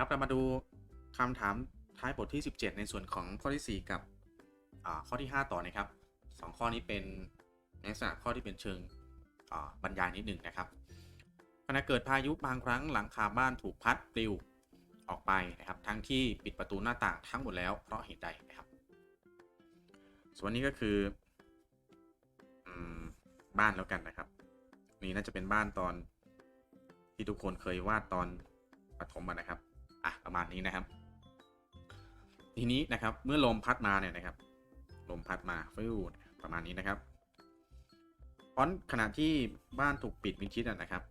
ครับ เรามาดูคำถามท้ายบทที่ 17 ในส่วนของข้อที่ 4 กับข้อที่ 5 ต่อนะครับสองข้อนี้เป็นในลักษณะข้อที่เป็นเชิงบรรยายนิดหนึ่งนะครับขณะเกิดพายุบางครั้งหลังคาบ้านถูกพัดปลิวออกไปนะครับ ทั้งที่ปิดประตูหน้าต่างทั้งหมดแล้วเพราะเหตุใดนะครับ ส่วนนี้ก็คืออบ้านแล้วกันนะครับ นี่น่าจะเป็นบ้านตอนที่ทุกคนเคยวาดตอนประถมนะครับ อะประมาณนี้นะครับ ทีนี้นะครับเมื่อลมพัดมาเนี่ยนะครับ ลมพัดมาฟิวประมาณนี้นะครับพราะขณะที่บ้านถูกปิดมิดชิดนะครับ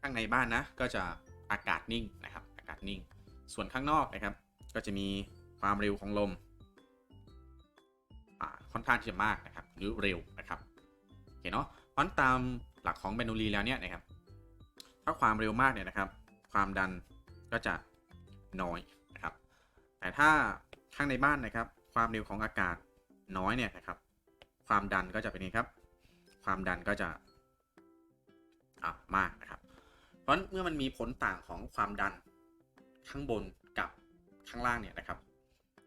ข้างในบ้านนะก็จะอากาศนิ่งนะครับ อากาศนิ่ง ส่วนข้างนอกนะครับ ก็จะมีความเร็วของลมค่อนข้างที่จะมากนะครับ หรือเร็วนะครับโอเคเนาะพราะตามหลักของเบนูลีแล้วเนี่ยนะครับ ถ้าความเร็วมากเนี่ยนะครับ ความดันก็จะ น้อยนะครับ แต่ถ้าข้างในบ้านนะครับ ความเร็วของอากาศน้อยเนี่ยนะครับ ความดันก็จะเป็นยังไงครับ ความดันก็จะอ่ามากนะครับ เพราะเมื่อมันมีผลต่างของความดันข้างบนกับข้างล่างเนี่ยนะครับ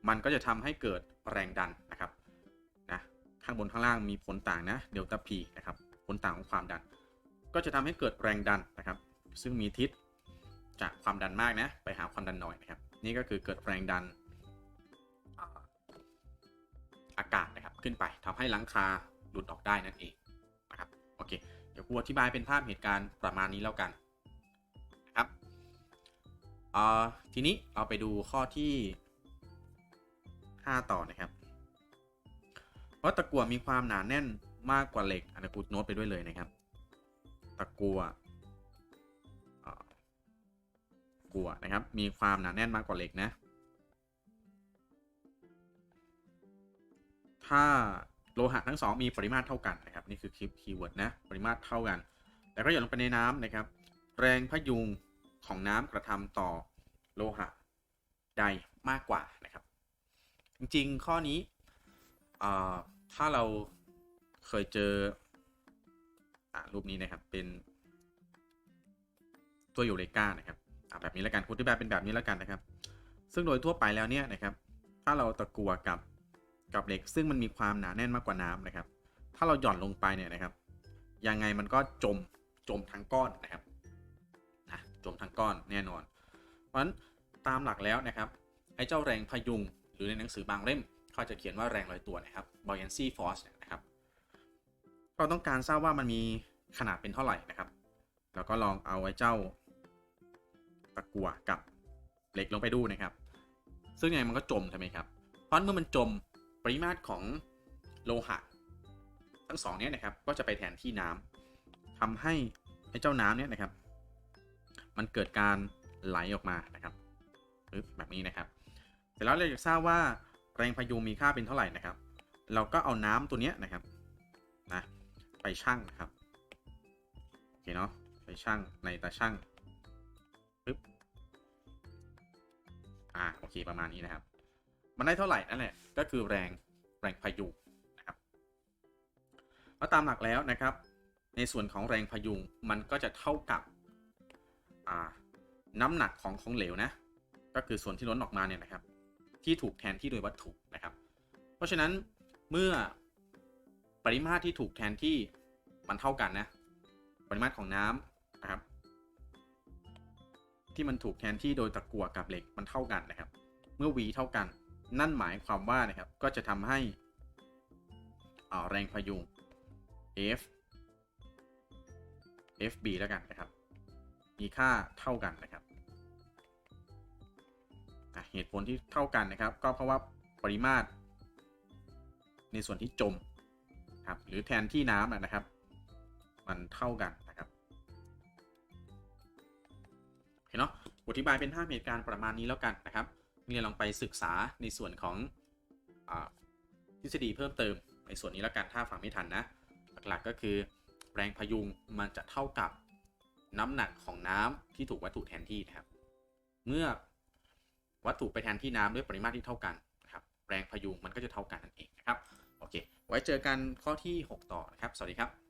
มันก็จะทำให้เกิดแรงดันนะครับนะข้างบนข้างล่างมีผลต่างนะเดลต้าพีนะครับผลต่างของความดัน ก็จะทำให้เกิดแรงดันนะครับ ซึ่งมีทิศ จากความดันมากนะ ไปหาความดันน้อยนะครับ นี่ก็คือเกิดแรงดันอากาศนะครับขึ้นไปทำให้หลังคาหลุดออกได้นั่นเองนะครับโอเค เดี๋ยวครูอธิบายเป็นภาพเหตุการณ์ประมาณนี้แล้วกันนะครับอ่าทีนี้เราไปดูข้อที่ 5 ต่อนะครับ เพราะตะกั่วมีความหนาแน่นมากกว่าเหล็กอันนี้กูโน้ตไปด้วยเลยนะครับ ตะกั่ว กัวนะครับ มีความหนาแน่นมากกว่าเหล็กนะ ถ้าโลหะทั้งสองมีปริมาตรเท่ากันนะครับ นี่คือคลิปคีย์เวิร์ดนะ ปริมาตรเท่ากัน แต่ก็หย่อนลงไปในน้ำนะครับ แรงพยุงของน้ำกระทำต่อโลหะใดมากกว่านะครับ จริงๆข้อนี้ถ้าเราเคยเจออรูปนี้นะครับเป็นตัวยูเรก้านะครับ แบบนี้แล้วกันคุณที่แบบเป็นแบบนี้แล้วกันนะครับ ซึ่งโดยทั่วไปแล้วเนี่ยนะครับ ถ้าเราตะกัวกับกับเหล็ก ซึ่งมันมีความหนาแน่นมากกว่าน้ำนะครับ ถ้าเราหย่อนลงไปเนี่ยนะครับ ยังไงมันก็จมจมทั้งก้อนนะครับนะจมทั้งก้อนแน่นอน เพราะฉะนั้นตามหลักแล้วนะครับไอ้เจ้าแรงพยุงหรือในหนังสือบางเล่มเขาจะเขียนว่าแรงลอยตัวนะครับ buoyancy force เนี่ยนะครับ เราต้องการทราบว่ามันมีขนาดเป็นเท่าไหร่นะครับ แล้วก็ลองเอาไว้เจ้า ตะกัวกับเหล็กลงไปดูนะครับ ซึ่งยังไงมันก็จมใช่ไหมครับ เพราะเมื่อมันจมปริมาตรของโลหะ ทั้งสองเนี้ยนะครับก็จะไปแทนที่น้ำทำให้ไอ้เจ้าน้ำเนี่ยนะครับ มันเกิดการไหลออกมานะครับแบบนี้นะครับ เสร็จแล้วเราอยากทราบว่าแรงพายุมีค่าเป็นเท่าไหร่นะครับ เราก็เอาน้ำตัวเนี้ยนะครับนะไปชั่งนะครับโอเคเนาะไปชั่งในตาชั่ง อ่าโอเคประมาณนี้นะครับ มันได้เท่าไหร่นั่นแหละก็คือแรงแรงพายุนะครับแล้วตามหลักแล้วนะครับ ในส่วนของแรงพายุมันก็จะเท่ากับน้ำหนักของของเหลวนะ ก็คือส่วนที่ล้นออกมาเนี่ยนะครับ ที่ถูกแทนที่โดยวัตถุนะครับ เพราะฉะนั้นเมื่อปริมาตรที่ถูกแทนที่มันเท่ากันนะ ปริมาตรของน้ำนะครับ ที่มันถูกแทนที่โดยตะกั่วกับเหล็กมันเท่ากันนะครับ เมื่อ v เท่ากัน นั่นหมายความว่านะครับก็จะทำให้อ่าแรงพยุง F FB แล้วกันนะครับ มีค่าเท่ากันนะครับเหตุผลที่เท่ากันนะครับ ก็เพราะว่าปริมาตร ในส่วนที่จมครับหรือแทนที่น้ำนะครับ มันเท่ากัน เนาะอธิบายเป็นภาพเหตุการณ์ประมาณนี้แล้วกันนะครับเรียนลองไปศึกษาในส่วนของอทฤษฎีเพิ่มเติมในส่วนนี้แล้วกันถ้าฟังไม่ทันนะ หลักๆก็คือแรงพยุงมันจะเท่ากับน้ำหนักของน้ำที่ถูกวัตถุแทนที่นะครับ เมื่อวัตถุไปแทนที่น้ำด้วยปริมาตรที่เท่ากันนะครับ แรงพยุงมันก็จะเท่ากันนั่นเองนะครับ โอเค ไว้เจอกันข้อที่ 6 ต่อนะครับ สวัสดีครับ